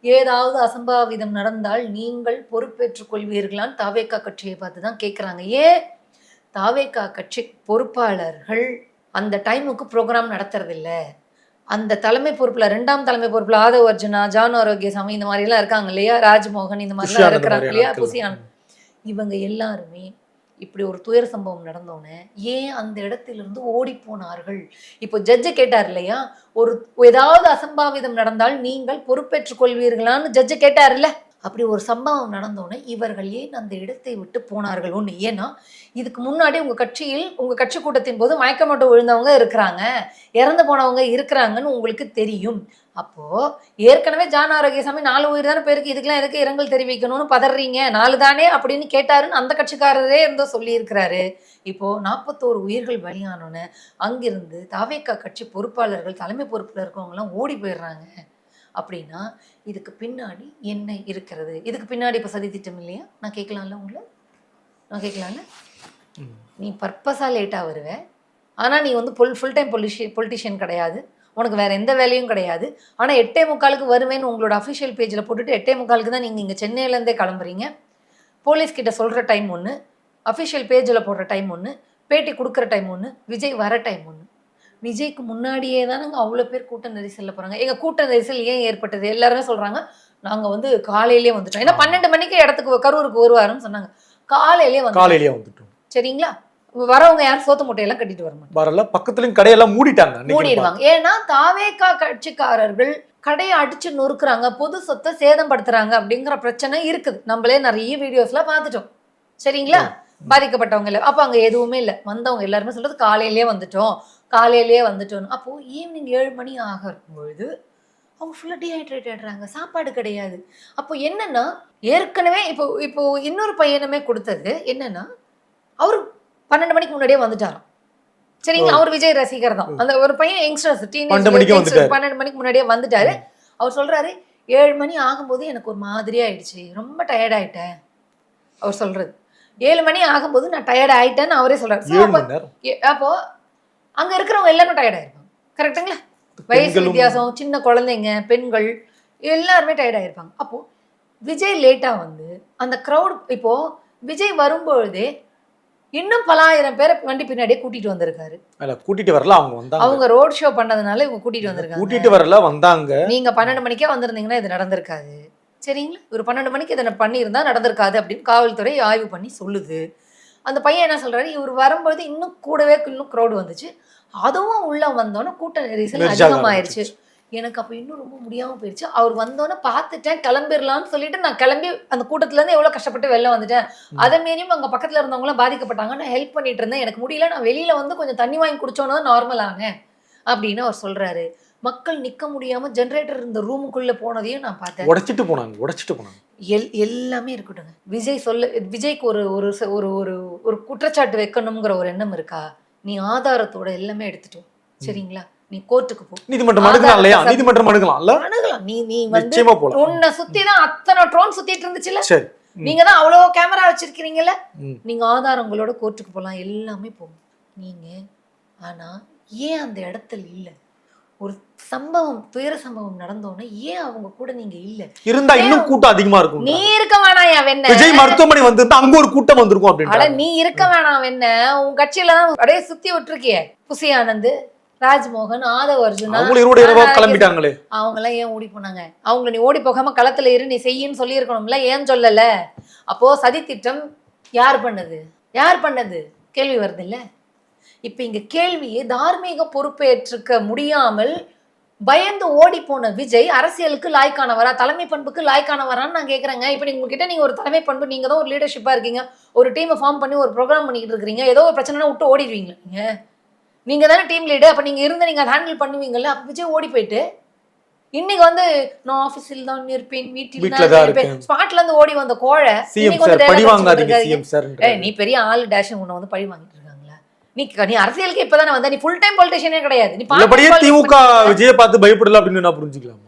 ஏதாவது அசம்பாவிதம் நடந்தால் நீங்கள் பொறுப்பேற்றுக் கொள்வீர்களான்னு தாவேக்கா கட்சியை பார்த்து தான் கேட்குறாங்க ஏன் தாவேக்கா கட்சி பொறுப்பாளர்கள் அந்த டைமுக்கு ப்ரோக்ராம் நடத்துறதில்ல. அந்த தலைமை பொறுப்புல ரெண்டாம் தலைமை பொறுப்புல ஆதவ் அர்ஜுனா ஜான் ஆரோக்கியசாமி இந்த மாதிரி எல்லாம் இருக்காங்க இல்லையா? ராஜ்மோகன் இந்த மாதிரிலாம் புஷியானந்த் இருக்கிறாங்க இல்லையா. புசியான் இவங்க எல்லாருமே இப்படி ஒரு துயர சம்பவம் நடந்தோடனே ஏன் அந்த இடத்திலிருந்து ஓடி போனார்கள்? இப்போ ஜட்ஜு கேட்டார் இல்லையா? ஒரு ஏதாவது அசம்பாவிதம் நடந்தால் நீங்கள் பொறுப்பேற்றுக் கொள்வீர்களான்னு ஜட்ஜு கேட்டார்ல. அப்படி ஒரு சம்பவம் நடந்தோன்னே இவர்கள் ஏன் அந்த இடத்தை விட்டு போனார்கள் ஒன்று ஏன்னா இதுக்கு முன்னாடி உங்கள் கட்சியில் உங்கள் கட்சி கூட்டத்தின் போது மயக்கமட்டம் விழுந்தவங்க இருக்கிறாங்க. இறந்து போனவங்க இருக்கிறாங்கன்னு உங்களுக்கு தெரியும். அப்போ ஏற்கனவே ஜான் ஆரோக்கியசாமி நாலு உயிர் தானே பேருக்கு இதுக்கெல்லாம் எதுக்கு இரங்கல் தெரிவிக்கணும்னு பதறீங்க? நாலு தானே அப்படின்னு கேட்டாருன்னு அந்த கட்சிக்காரரே இருந்தோ சொல்லியிருக்கிறாரு. இப்போது நாற்பத்தோரு உயிர்கள் பலியானோன்னு அங்கிருந்து தாவேக்கா கட்சி பொறுப்பாளர்கள் தலைமை பொறுப்பில் இருக்கவங்களாம் ஓடி போயிடுறாங்க. அப்படின்னா இதுக்கு பின்னாடி என்ன இருக்கிறது? இதுக்கு பின்னாடி இப்போ சதி திட்டம் இல்லையா? நான் கேட்கலாம்ல உங்களை? நான் கேட்கலாம்ல. நீ பர்பஸாக லேட்டாக வருவ. ஆனால் நீ வந்து பொல் ஃபுல் டைம் பொலிஷி பொலிட்டிஷியன் கிடையாது. உனக்கு வேற எந்த வேலையும் கிடையாது. ஆனால் எட்டே முக்காலுக்கு வருவேன்னு உங்களோட அஃபிஷியல் பேஜில் போட்டுட்டு எட்டே முக்காலுக்கு தான் நீங்கள் இங்கே சென்னையிலேருந்தே கிளம்புறீங்க. போலீஸ் கிட்ட சொல்கிற டைம் ஒன்று அஃபிஷியல் பேஜில் போடுற டைம் ஒன்று பேட்டி கொடுக்குற டைம் ஒன்று விஜய் வர டைம் ஒன்று விஜய்க்கு முன்னாடியே தானங்க அவ்வளோ பேர் கூட்ட நெரிசலில் போகிறாங்க எங்கள் கூட்ட நெரிசல் ஏன் ஏற்பட்டது? எல்லாருமே சொல்கிறாங்க நாங்கள் வந்து காலையிலே வந்துட்டோம். ஏன்னா பன்னெண்டு மணிக்கு இடத்துக்கு கரூருக்கு வருவாருன்னு சொன்னாங்க. காலையிலே வந்து காலையிலேயே வந்துட்டோம். சரிங்களா? வரவங்க யாரும் சோத்து மூட்டையெல்லாம் கட்டிட்டு வர மாட்டாங்க. வரல பக்கத்துலயும் கடையெல்லாம் மூடிட்டாங்க மூடிடுவாங்க. ஏன்னா தாவேக்கா கட்சிக்காரர்கள் கடையை அடிச்சு நொறுக்குறாங்க பொது சொத்தை சேதப்படுத்துறாங்க அப்படிங்கிற பிரச்சனை இருக்குது. நம்மளே நிறைய வீடியோஸ்ல பார்த்துட்டோம். சரிங்களா? பாதிக்கப்பட்டவங்க இல்லை அப்போ அங்கே எதுவுமே இல்லை. வந்தவங்க எல்லாருமே சொல்றது காலையிலேயே வந்துட்டோம். காலையிலேயே வந்துட்டோம் அப்போ ஈவினிங் ஏழு மணி ஆகும் பொழுது அவங்க ஃபுல்லாக டீஹைட்ரேட் ஆயிடுறாங்க. சாப்பாடு கிடையாது. அப்போ என்னன்னா ஏற்கனவே இப்போ இப்போ இன்னொரு பையனுமே கொடுத்தது என்னன்னா அவர் பன்னெண்டு மணிக்கு முன்னாடியே வந்துட்டாராம். சரிங்களா? அவர் விஜய் ரசிகர் தான். அந்த ஒரு பையன் யங்ஸ்டர்ஸ் வந்துட்டாரு. பன்னெண்டு மணிக்கு முன்னாடியே வந்துட்டாரு. அவர் சொல்றாரு ஏழு மணி ஆகும்போது எனக்கு ஒரு மாதிரி ஆயிடுச்சு. ரொம்ப டயர்ட் ஆயிட்டேன். அவர் சொல்றது. ஏழு மணி ஆகும்போது நான் டயர்ட் ஆயிட்டேன்னு அவரே சொல்றாரு. அப்ப- மணி நேரம் ஏ- அப்போ அங்க இருக்கிறவங்க எல்லாரும் டயர்ட் ஆயிருப்பாங்க. கரெக்ட்டுங்களா வயசு வித்தியாசம் சின்ன குழந்தைங்க பெண்கள் எல்லாருமே டயர்ட் ஆயிருப்பாங்க. அப்போ விஜய் லேட்டா வந்து அந்த க்ரௌட் இப்போ விஜய் வரும்பொழுதே இன்னும் பல ஆயிரம் பேரை வண்டி பின்னாடியே கூட்டிட்டு வந்திருக்காரு. இல்ல கூட்டிட்டு வரல அவங்க வந்தாங்க. அவங்க ரோட் ஷோ பண்ணதுனால இவங்க கூட்டிட்டு வந்திருக்காங்க. கூட்டிட்டு வரல வந்தாங்க. நீங்க பன்னெண்டு மணிக்கே வந்திருந்தீங்கன்னா இது நடந்திருக்காது. சரிங்களா? ஒரு பன்னெண்டு மணிக்கு இதை பண்ணியிருந்தா நடந்திருக்காது அப்படின்னு காவல்துறை ஆய்வு பண்ணி சொல்லுது. அந்த பையன் என்ன சொல்றாரு? இவர் வரும்போது இன்னும் கூடவே இன்னும் க்ரௌடு வந்துச்சு. அதுவும் உள்ள வந்தோன்னே கூட்ட நெரிசல் அதிகமாயிருச்சு. எனக்கு அப்போ இன்னும் ரொம்ப முடியாம போயிடுச்சு அவர் வந்தோன்னே பார்த்துட்டேன் கிளம்பிடலாம்னு சொல்லிட்டு நான் கிளம்பி அந்த கூட்டத்துல இருந்து எவ்வளவு கஷ்டப்பட்டு வெளில வந்துட்டேன். அதை மீறியும் அங்க பக்கத்துல இருந்தவங்களாம் பாதிக்கப்பட்டாங்க. நான் ஹெல்ப் பண்ணிட்டு இருந்தேன். எனக்கு முடியல நான் வெளியில வந்து கொஞ்சம் தண்ணி வாங்கி குடிச்சோன்னு நார்மல் ஆனேன் அப்படின்னு அவர் சொல்றாரு. மக்கள் நிக்க முடியாம ஜெனரேட்டர் இருந்த ரூமுக்குள்ள போனதையும் நான் பார்த்தேன். உடைச்சிட்டு போனாங்க உடைச்சிட்டு போனாங்க. எல் எல்லாமே இருக்கட்டுங்க விஜய் சொல்ல விஜய்க்கு ஒரு ஒரு ஒரு ஒரு குற்றச்சாட்டு வைக்கணுங்கிற ஒரு எண்ணம் இருக்கா? நீ ஆதாரத்தோட எல்லாமே எடுத்துட்டோம் சரிங்களா? நீ கோர்ட்டுக்கு போ. நீதிமன்றம் அணுகலாம் இல்லையா? நீதிமன்றம் அணுகலாம்ல அணுகலாம் நீ நீ வந்து உன்னை சுத்தி தான் அத்தனை ட்ரோன் சுத்திட்டு இருந்துச்சுல சரி. நீங்க தான் அவ்வளோ கேமரா வச்சிருக்கிறீங்கல்ல. நீங்க ஆதாரங்களோட கோர்ட்டுக்கு போகலாம் எல்லாமே போகும். நீங்க ஆனா ஏன் அந்த இடத்துல இல்ல? ஒரு சம்பவம் துயர சம்பவம் நடந்தோன்னே ஏன் அவங்க கூட நீங்க இல்ல? இருந்தா இன்னும் கூட்டம் அதிகமா இருக்கும். நீ இருக்க வேணாம் என் வெண்ண. விஜய் மருத்துவமனை வந்திருந்தா அங்க ஒரு கூட்டம் வந்திருக்கும் அப்படின்னு நீ இருக்க வேணாம் வெண்ண. உன் கட்சியில தான் அப்படியே சுத்தி விட்டுருக்கியே. புசி ஆனந்த் ராஜ்மோகன் ஆதவ் அர்ஜுனா கிளம்பிட்டாங்களே. அவங்க எல்லாம் ஏன் ஓடி போனாங்க? அவங்கள நீ ஓடி போகாம களத்துல இரு நீ செய்யின்னு சொல்லி இருக்கணும்ல ஏன் சொல்லல? அப்போ சதி திட்டம் யார் பண்ணது? யார் பண்ணது? கேள்வி வருது இல்ல இப்ப இங்க கேள்வியே தார்மீக பொறுப்பேற்றுக்க முடியாமல் பயந்து ஓடி போன விஜய் அரசியலுக்கு லாய்க்கானவரா? தலைமை பண்புக்கு லாய்க்கானவரான்னு நான் கேக்குறேங்க. இப்ப நீங்க உங்ககிட்ட நீங்க ஒரு தலைமை பண்பு நீங்க தான் ஒரு லீடர்ஷிப்பா இருக்கீங்க. ஒரு டீமை ஃபார்ம் பண்ணி ஒரு ப்ரோக்ராம் பண்ணிக்கிட்டு இருக்கீங்க. ஏதோ ஒரு பிரச்சனைனா விட்டு ஓடிடுவீங்களா நீங்க? நீங்க தானே டீம் லீடர் அப்ப நீங்க இருந்து நீங்க ஹேண்டில் பண்ணுவீங்கல்ல? அப்ப விஜய் ஓடி போயிட்டு இன்னைக்கு வந்து நான் ஆபீஸில் தான் இருப்பேன் வீட்டில் தான் இருப்பேன். ஸ்பாட்ல இருந்து ஓடி வந்த கோழை நீ பெரிய ஆளு டேஷ் உன்னை வந்து பழி வாங்கிட்டு நீ நீ அரசியலுக்கு இப்பதானே வந்த நீ ஃபுல் டைம் பொலிட்டிஷியனே கிடையாது. நீ உள்ளபடியே திமுக விஜய பார்த்து பயப்படல அப்படின்னு நான் புரிஞ்சுக்கலாம்?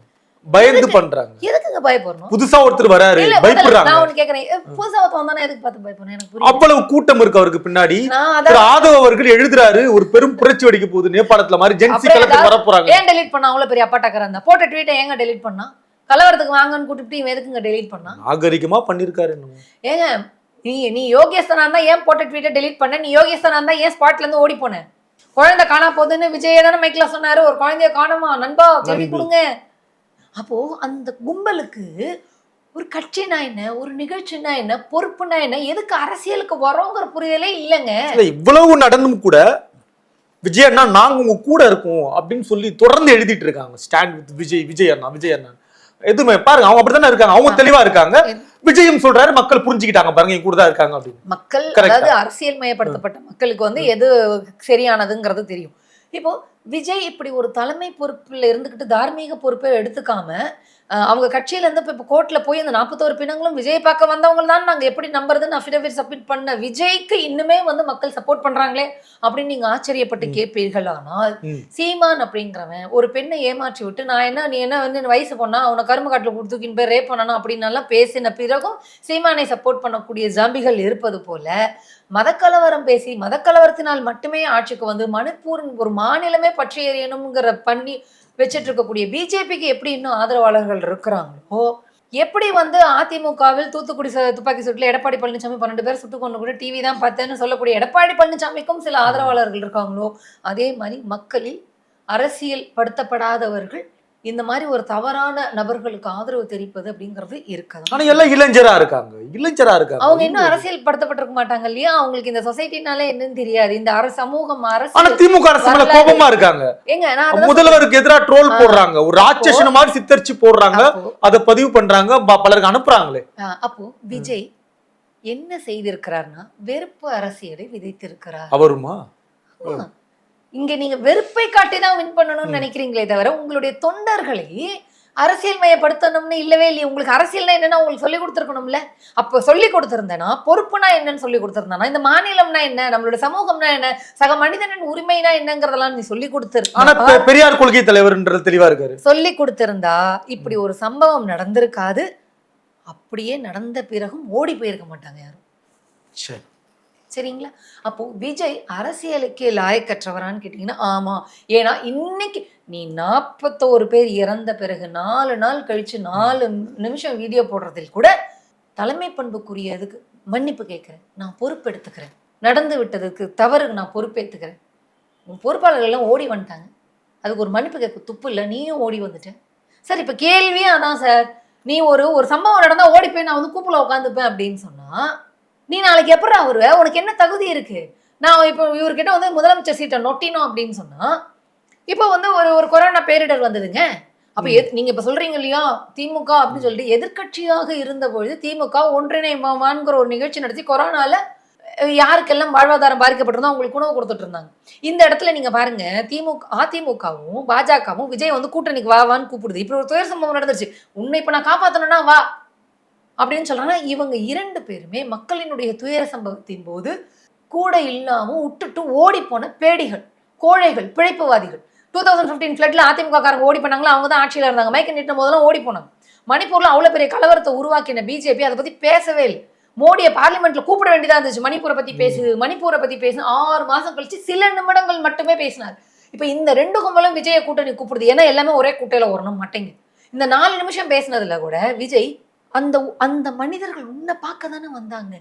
பயந்து பண்றாங்க. எதுக்குங்க பயப்படணும்? புதுசா ஒருத்தர் வராரு பயப்படுறாங்க. நான் ஒண்ணு கேக்குறேன். புதுசா ஒருத்தன் வந்தானே எதுக்கு பார்த்து பயப்படணும்? எனக்கு அவ்வளவு கூட்டம் இருக்கு அவருக்கு பின்னாடி. நான் திரு ஆதவ் அவர்கள் எழுதுறாரு ஒரு பெரும் புரட்சி வெடிக்க போகுது நேபாளத்துல மாதிரி ஜென்சி ஏதாவது- வர போறாங்க ஏன் டெலீட் பண்ணா? அவ்வளவு பெரிய அப்பாட்டாக்கரா இருந்தா போட்ட ட்வீட்டை ஏங்க டெலீட் பண்ணா? கலவரத்துக்கு வாங்கன்னு கூட்டிட்டு இவன் எதுக்குங்க டெலீட் பண்ணா? நாகரிகமா பண்ணிருக்காரு. ஏங்க நீ நீ யோகேஸ்வரா இருந்தா ஏன் போட்ட ட்வீட்டை டெலீட் பண்ண? நீ யோகேஸ்வரா இருந்தா ஏன் ஸ்பாட்ல இருந்து ஓடி போன? குழந்தை காணா போகுதுன்னு விஜய் தானே மைக்ல சொன்னாரு. ஒரு குழந்தைய காணுமா? நண்பா நண்பி. கொடுங்க. அப்போ அந்த கும்பலுக்கு ஒரு கட்சினா என்ன? ஒரு நிகழ்ச்சினா என்ன? பொறுப்புனா என்ன? எதுக்கு அரசியலுக்கு வரோங்கிற புரிதலே இல்லைங்க. இல்ல இவ்வளவு நடந்தும் கூட விஜய் அண்ணா நாங்க உங்க கூட இருக்கோம் அப்படின்னு சொல்லி தொடர்ந்து எழுதிட்டு இருக்காங்க. ஸ்டாண்ட் வித் விஜய் விஜய் அண்ணா விஜய் அண்ணா எதுவுமே பாருங்க அவங்க அப்படித்தானே இருக்காங்க. அவங்க தெளிவா இருக்காங்க. விஜயும் சொல்றாரு மக்கள் புரிஞ்சுக்கிட்டாங்க. பாருங்க என் கூட தான் இருக்காங்க அப்படின்னு. மக்கள். அதாவது அரசியல் மயப்படுத்தப்பட்ட மக்களுக்கு வந்து எது சரியானதுங்கிறது தெரியும். இப்போ விஜய் இப்படி ஒரு தலைமை பொறுப்புல இருந்துகிட்டு தார்மீக பொறுப்பை எடுத்துக்காம அவங்க கட்சியில இருந்து இப்போ கோர்ட்ல போய் அந்த நாற்பத்தோரு பிணங்களும் விஜய் பார்க்க வந்தவங்க தான் நாங்க எப்படி நம்புறதுன்னு அஃபிடவிட் சப்மிட் பண்ண விஜய்க்கு இன்னுமே வந்து மக்கள் சப்போர்ட் பண்றாங்களே அப்படின்னு நீங்க ஆச்சரியப்பட்டு கேட்பீர்கள். ஆனால். சீமான் அப்படிங்கிறவன் ஒரு பெண்ணை ஏமாற்றி விட்டு நான் என்ன நீ என்ன வந்து வயசு பொண்ணா? அவனை கரும்பு காட்டுல கொடுத்துக்கின்னு போய் ரேப் பண்ணணும் அப்படின்னு எல்லாம் பேசின பிறகும் சீமானை சப்போர்ட் பண்ணக்கூடிய ஜாம்பிகள் இருப்பது போல மதக்கலவரம் பேசி மதக்கலவரத்தினால் மட்டுமே ஆட்சிக்கு வந்து மணிப்பூரின் ஒரு மாநிலமே பற்றி எறியணுங்கிற பண்ணி வச்சிட்டு இருக்கக்கூடிய பிஜேபிக்கு எப்படி இன்னும் ஆதரவாளர்கள் இருக்கிறாங்களோ? எப்படி வந்து அதிமுகவில் தூத்துக்குடி துப்பாக்கி சூட்டில் எடப்பாடி பழனிசாமி பன்னெண்டு பேர் சுட்டு கொண்டு கூட டிவி தான் பார்த்தேன்னு சொல்லக்கூடிய எடப்பாடி பழனிசாமிக்கும் சில ஆதரவாளர்கள் இருக்காங்களோ? அதே மாதிரி மக்களில் அரசியல் படுத்தப்படாதவர்கள் இந்த மாதிரி ஒரு தவறான நபர்களுக்கு ஆதரவு தெரிவிப்பது அப்படிங்கிறது ஆனா இருக்காது எல்லாம் இளைஞரா இருக்காங்க. இளைஞரா இருக்காங்க. அவங்க இன்னும் அரசியல் படுத்தப்பட்டிருக்க மாட்டாங்க இல்லையா? அவங்களுக்கு இந்த சொசைட்டினாலே என்னன்னு தெரியாது. இந்த அரசு சமூகம் ஆனா அரசு திமுக அரசு மேல. கோபமா இருக்காங்க. ஏங்க முதல்வருக்கு எதிராக ட்ரோல். போடுறாங்க. ஒரு ராட்சசன மாதிரி சித்தரிச்சு போடுறாங்க. அதை பதிவு பண்றாங்க. பலருக்கு அனுப்புறாங்களே. அப்போ விஜய் என்ன செய்திருக்கிறார்னா வெறுப்பு அரசியலை விதைத்திருக்கிறார். அவருமா. இங்க நீங்க வெறுப்பை காட்டி தான் வின் பண்ணணும்னு நினைக்கிறீங்களே தவிர உங்களுடைய தொண்டர்களை அரசியல் மயப்படுத்தணும்னு இல்லவே இல்லையே. உங்களுக்கு அரசியல்னா என்னன்னா உங்களுக்கு சொல்லி கொடுத்துருக்கணும்ல. அப்போ சொல்லி கொடுத்திருந்தேனா பொறுப்புனா என்னன்னு சொல்லி கொடுத்திருந்தானா இந்த மாநிலம்னா என்ன நம்மளோட சமூகம்னா என்ன சக மனிதனின் உரிமைனா என்னங்கிறதெல்லாம் நீ சொல்லி பெ- பெரியார் கொள்கை தலைவர்ன்றது தெளிவா இருக்காரு. சொல்லி கொடுத்திருந்தா இப்படி ஒரு சம்பவம் நடந்திருக்காது. அப்படியே நடந்த பிறகும் ஓடி போயிருக்க மாட்டாங்க யாரும். சரி. சரிங்களா? அப்போ விஜய் அரசியலுக்கே லாயக்கற்றவரான்னு கேட்டிங்கன்னா ஆமாம் ஏன்னா இன்னைக்கு நீ நாற்பத்தோரு பேர் இறந்த பிறகு நாலு நாள் கழித்து நாலு நிமிஷம் வீடியோ போடுறதில் கூட தலைமை பண்புக்குரியதுக்கு மன்னிப்பு கேட்குறேன். நான் பொறுப்பெடுத்துக்கிறேன். நடந்து விட்டதுக்கு தவறுக்கு நான் பொறுப்பேற்றுக்கிறேன் உன் பொறுப்பாளர்கள் எல்லாம் ஓடி வந்துட்டாங்க. அதுக்கு ஒரு மன்னிப்பு கேட்க துப்பு இல்லை நீயும் ஓடி வந்துட்டேன் சார் இப்போ கேள்வியே அதான் சார். நீ ஒரு ஒரு சம்பவம் நடந்தால் ஓடி போய் நான் வந்து கூப்பிட உட்காந்துப்பேன் அப்படின்னு சொன்னால் நீ நாளைக்கு எப்படா வருவ? உனக்கு என்ன தகுதி இருக்கு? நான் இப்போ இவர்கிட்ட வந்து முதலமைச்சர் சீட்டை நொட்டினோம் அப்படின்னு சொன்னா இப்போ வந்து ஒரு ஒரு கொரோனா பேரிடர் வந்ததுங்க. அப்ப எத்- நீங்க இப்ப சொல்றீங்க இல்லையா திமுக அப்படின்னு சொல்லிட்டு எதிர்க்கட்சியாக இருந்த பொழுது திமுக ஒன்றிணைமான்ங்கிற ஒரு நிகழ்ச்சி நடத்தி கொரோனால அஹ், யாருக்கெல்லாம் வாழ்வாதாரம் பாதிக்கப்பட்டிருந்தோ அவங்களுக்கு உணவு கொடுத்துட்டு இருந்தாங்க. இந்த இடத்துல நீங்க பாருங்க திமுக அதிமுகவும் பாஜகவும் விஜய் வந்து கூட்டணிக்கு வா வான்னு கூப்பிடுது. இப்படி ஒரு துயர் சம்பவம் நடந்துருச்சு. உன்னை இப்ப நான் காப்பாத்தணும்னா வா. அப்படின்னு சொல்றாங்க. இவங்க இரண்டு பேருமே மக்களினுடைய துயர சம்பவத்தின் போது கூட இல்லாம விட்டுட்டு ஓடி போன பேடிகள் கோழைகள் பிழைப்புவாதிகள். டூ தௌசண்ட் ஃபிஃப்டீன் ஃபிளட்ல அதிமுக காரங்க ஓடி போனாங்களா? அவங்க தான் ஆட்சியில் இருந்தாங்க. மைக்க நிட்ட போதெல்லாம் ஓடி போனாங்க. மணிப்பூர்ல அவ்வளவு பெரிய கலவரத்தை உருவாக்கின பிஜேபி அதை பத்தி பேசவே இல்லை. மோடியை பார்லிமெண்ட்ல கூப்பிட வேண்டியதா இருந்துச்சு. மணிப்பூரை பத்தி பேசு மணிப்பூரை பத்தி பேசு. ஆறு மாசம் கழிச்சு சில நிமிடங்கள் மட்டுமே பேசினார். இப்ப இந்த ரெண்டு கும்பலும் விஜய கூட்டணி கூப்பிடுது. ஏன்னா எல்லாமே ஒரே கூட்டையில வரணும் மாட்டேங்குது இந்த நாலு நிமிஷம் பேசினதுல கூட விஜய் அந்த அந்த மனிதர்கள் உன்னை பார்க்க தானே வந்தாங்க.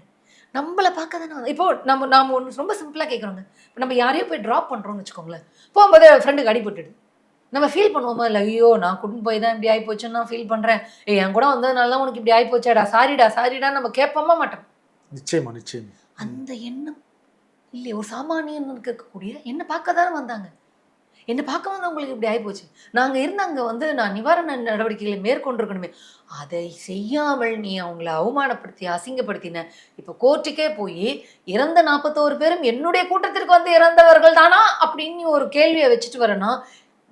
நம்மளை பார்க்க தானே வந்தாங்க இப்போ நம்ம நாம ஒன்று ரொம்ப சிம்பிளாக கேட்குறோங்க இப்போ நம்ம யாரையோ போய் ட்ராப் பண்ணுறோம்னு வச்சுக்கோங்களேன். போகும்போது ஃப்ரெண்டுக்கு அடிபட்டுடு நம்ம ஃபீல் பண்ணுவோமா? இல்லை ஐயோ நான் கூட்டின்னு போய் தான் இப்படி ஆகிப்போச்சுன்னு நான் ஃபீல் பண்ணுறேன் ஏய் என் கூட வந்ததுனால தான் உனக்கு இப்படி ஆகிப்போச்சாடா சாரிடா சாரிடா நம்ம கேட்போமா மாட்டோம். நிச்சயமா நிச்சயமா. அந்த எண்ணம். இல்லை ஒரு சாமானியனுக்கு இருக்கக்கூடிய என்னை பார்க்க தானே வந்தாங்க. என்னை பார்க்க வந்து உங்களுக்கு இப்படி ஆகிப்போச்சு நாங்கள் இருந்து அங்கே வந்து நான் நிவாரண நடவடிக்கைகளை மேற்கொண்டிருக்கணுமே. அதை செய்யாமல் நீ அவங்கள அவமானப்படுத்தி அசிங்கப்படுத்தின இப்போ கோர்ட்டுக்கே போய் இறந்த நாற்பத்தோரு பேரும் என்னுடைய கூட்டத்திற்கு வந்து இறந்தவர்கள் தானா அப்படின்னு நீ ஒரு கேள்வியை வச்சுட்டு வரனா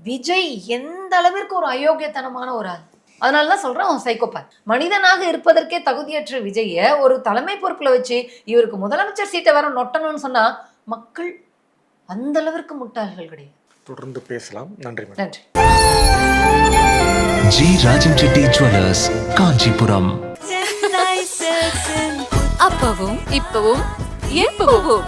விஜய் எந்த அளவிற்கு ஒரு அயோக்கியத்தனமான ஒரு ஆள். அதனால தான் சொல்கிறேன் அவன் சைக்கோபாத் மனிதனாக இருப்பதற்கே தகுதியற்ற விஜயை ஒரு தலைமை பொறுப்பில் வச்சு இவருக்கு முதலமைச்சர் சீட்டை வர நொட்டணும்னு சொன்னால் மக்கள் அந்த அளவிற்கு முட்டாள்கள் கிடையாது. தொடர்ந்து பேசலாம். நன்றி மேடம். நன்றி. G Rajam Chetty jewellers Kanchipuram. அப்பவும் இப்பவும் எப்பவும்.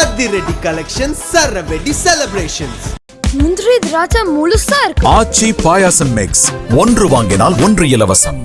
அதிரடி கலெக்ஷன் சரவெடி செலிப்ரேஷன்ஸ் முந்திரி திராட்சை முழுசா இருக்கு. ஆச்சி பாயாசம் மிக்ஸ் ஒன்று வாங்கினால் ஒன்று இலவசம்.